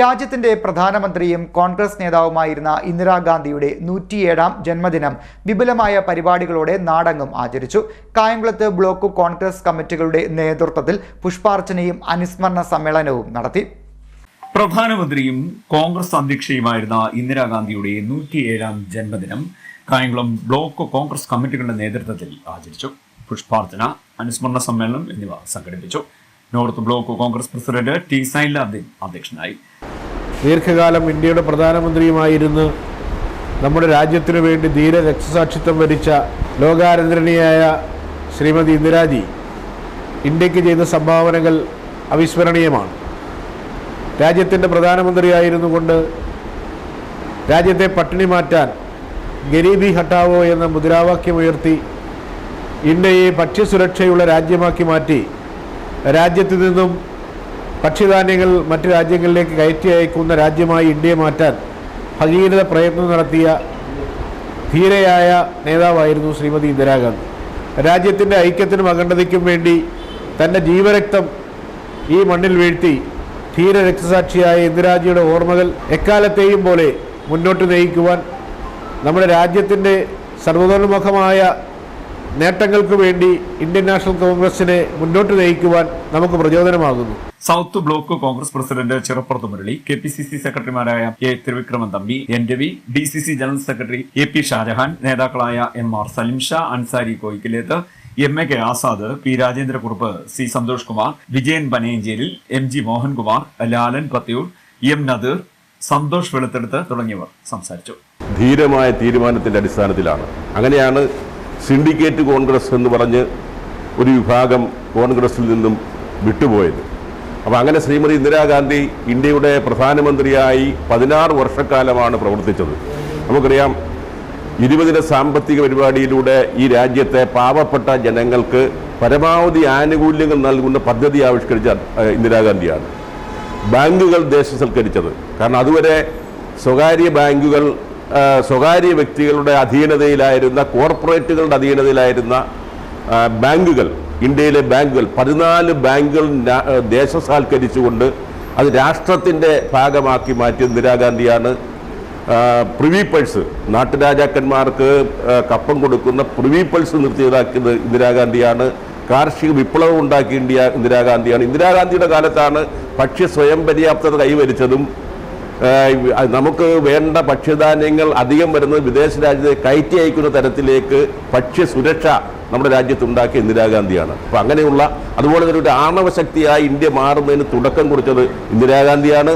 രാജ്യത്തിന്റെ പ്രധാനമന്ത്രിയും കോൺഗ്രസ് നേതാവുമായിരുന്ന ഇന്ദിരാഗാന്ധിയുടെ നൂറ്റിയേഴാം ജന്മദിനം വിപുലമായ പരിപാടികളോടെ നാടങ്ങും ആചരിച്ചു. കായംകുളത്ത് ബ്ലോക്ക് കോൺഗ്രസ് കമ്മിറ്റികളുടെ നേതൃത്വത്തിൽ പുഷ്പാർച്ചനയും അനുസ്മരണ സമ്മേളനവും നടത്തി. പ്രധാനമന്ത്രിയും കോൺഗ്രസ് അധ്യക്ഷയുമായിരുന്ന ഇന്ദിരാഗാന്ധിയുടെ നൂറ്റിയേഴാം ജന്മദിനം കായംകുളം ബ്ലോക്ക് കോൺഗ്രസ് കമ്മിറ്റികളുടെ നേതൃത്വത്തിൽ ആചരിച്ചു. പുഷ്പാർച്ചന അനുസ്മരണ സമ്മേളനം എന്നിവ സംഘടിപ്പിച്ചു. North block Congress president T. Sailaddeen അധ്യക്ഷനായി. ദീർഘകാലം ഇന്ത്യയുടെ പ്രധാനമന്ത്രിയുമായിരുന്ന് നമ്മുടെ രാജ്യത്തിനു വേണ്ടി ധീര രക്തസാക്ഷിത്വം വരിച്ച ലോകാരന്ദ്രണിയായ ശ്രീമതി ഇന്ദിരാജി ഇന്ത്യയ്ക്ക് ചെയ്ത സംഭാവനകൾ അവിസ്മരണീയമാണ്. രാജ്യത്തിന്റെ പ്രധാനമന്ത്രിയായിരുന്നു കൊണ്ട് രാജ്യത്തെ പട്ടിണി മാറ്റാൻ ഗരീബി ഹട്ടാവോ എന്ന മുദ്രാവാക്യമുയർത്തി ഇന്ത്യയെ ഭക്ഷ്യസുരക്ഷയുള്ള രാജ്യമാക്കി മാറ്റി രാജ്യത്തു നിന്നും ഭക്ഷ്യധാന്യങ്ങൾ മറ്റ് രാജ്യങ്ങളിലേക്ക് കയറ്റി അയക്കുന്ന രാജ്യമായി ഇന്ത്യയെ മാറ്റാൻ ഭഗീരഥ പ്രയത്നം നടത്തിയ ധീരയായ നേതാവായിരുന്നു ശ്രീമതി ഇന്ദിരാഗാന്ധി രാജ്യത്തിന്റെ ഐക്യത്തിനും അഖണ്ഡതയ്ക്കും വേണ്ടി തന്റെ ജീവരക്തം ഈ മണ്ണിൽ വീഴ്ത്തി ധീര രക്തസാക്ഷിയായ ഇന്ദിരാജിയുടെ ഓർമ്മകൾ എക്കാലത്തെയും പോലെ മുന്നോട്ട് നയിക്കുവാൻ നമ്മുടെ രാജ്യത്തിന്റെ സർവതോന്മുഖമായ നേട്ടങ്ങൾക്ക് വേണ്ടി ഇന്ത്യൻ നാഷണൽ കോൺഗ്രസിനെ മുന്നോട്ട് നയിക്കുവാൻ നമുക്ക് പ്രചോദനമാകുന്നു. South block Congress president Chirappurath Murali K P C C സെക്രട്ടറിമാരായ A Thiruvikraman Thampi N Ravi D C C general secretary A P Shajahan നേതാക്കളായ M R Salim Sha Ansari Koyikkileth M A K Azad P Rajendrakurup C Santhosh Kumar Vijayan Panayancheril M G Mohankumar Lalan Pathiyoor M Nadeer Santhosh Veluthedath തുടങ്ങിയവർ സംസാരിച്ചു. ധീരമായ തീരുമാനത്തിന്റെ അടിസ്ഥാനത്തിലാണ്. അങ്ങനെയാണ് syndicate Congress എന്ന് പറഞ്ഞ് ഒരു വിഭാഗം കോൺഗ്രസിൽ നിന്നും വിട്ടുപോയത്. അപ്പോൾ അങ്ങനെ ശ്രീമതി ഇന്ദിരാഗാന്ധി ഇന്ത്യയുടെ പ്രധാനമന്ത്രിയായി പതിനാറ് വർഷക്കാലമാണ് പ്രവർത്തിച്ചത്. നമുക്കറിയാം ഇരുപതിന സാമ്പത്തിക പരിപാടിയിലൂടെ ഈ രാജ്യത്തെ പാവപ്പെട്ട ജനങ്ങൾക്ക് പരമാവധി ആനുകൂല്യങ്ങൾ നൽകുന്ന പദ്ധതി ആവിഷ്കരിച്ച ഇന്ദിരാഗാന്ധിയാണ് ബാങ്കുകൾ ദേശസൽക്കരിച്ചത്. കാരണം അതുവരെ സ്വകാര്യ ബാങ്കുകൾ സ്വകാര്യ വ്യക്തികളുടെ അധീനതയിലായിരുന്ന കോർപ്പറേറ്റുകളുടെ അധീനതയിലായിരുന്ന ബാങ്കുകൾ ഇന്ത്യയിലെ ബാങ്കുകൾ പതിനാല് ബാങ്കുകൾ ദേശസാൽക്കരിച്ചുകൊണ്ട് അത് രാഷ്ട്രത്തിന്റെ ഭാഗമാക്കി മാറ്റിയ ഇന്ദിരാഗാന്ധിയാണ്. പ്രിവീപ്പൾസ് പ്രിവി പൾസ് നാട്ടുരാജാക്കന്മാർക്ക് കപ്പം കൊടുക്കുന്ന പ്രിവി പൾസ് നിർത്തിയതാക്കിയത് ഇന്ദിരാഗാന്ധിയാണ്. കാർഷിക വിപ്ലവം ഉണ്ടാക്കിയ ഇന്ത്യ ഇന്ദിരാഗാന്ധിയാണ്. ഇന്ദിരാഗാന്ധിയുടെ കാലത്താണ് ഭക്ഷ്യ സ്വയം പര്യാപ്തത കൈവരിച്ചതും നമുക്ക് വേണ്ട ഭക്ഷ്യധാന്യങ്ങൾ അധികം വരുന്നത് വിദേശ രാജ്യത്തെ കയറ്റി അയക്കുന്ന തരത്തിലേക്ക് ഭക്ഷ്യ സുരക്ഷ നമ്മുടെ രാജ്യത്ത് ഉണ്ടാക്കിയ ഇന്ദിരാഗാന്ധിയാണ്. അപ്പം അങ്ങനെയുള്ള അതുപോലെ തന്നെ ഒരു ആണവശക്തിയായി ഇന്ത്യ മാറുന്നതിന് തുടക്കം കുറിച്ചത് ഇന്ദിരാഗാന്ധിയാണ്.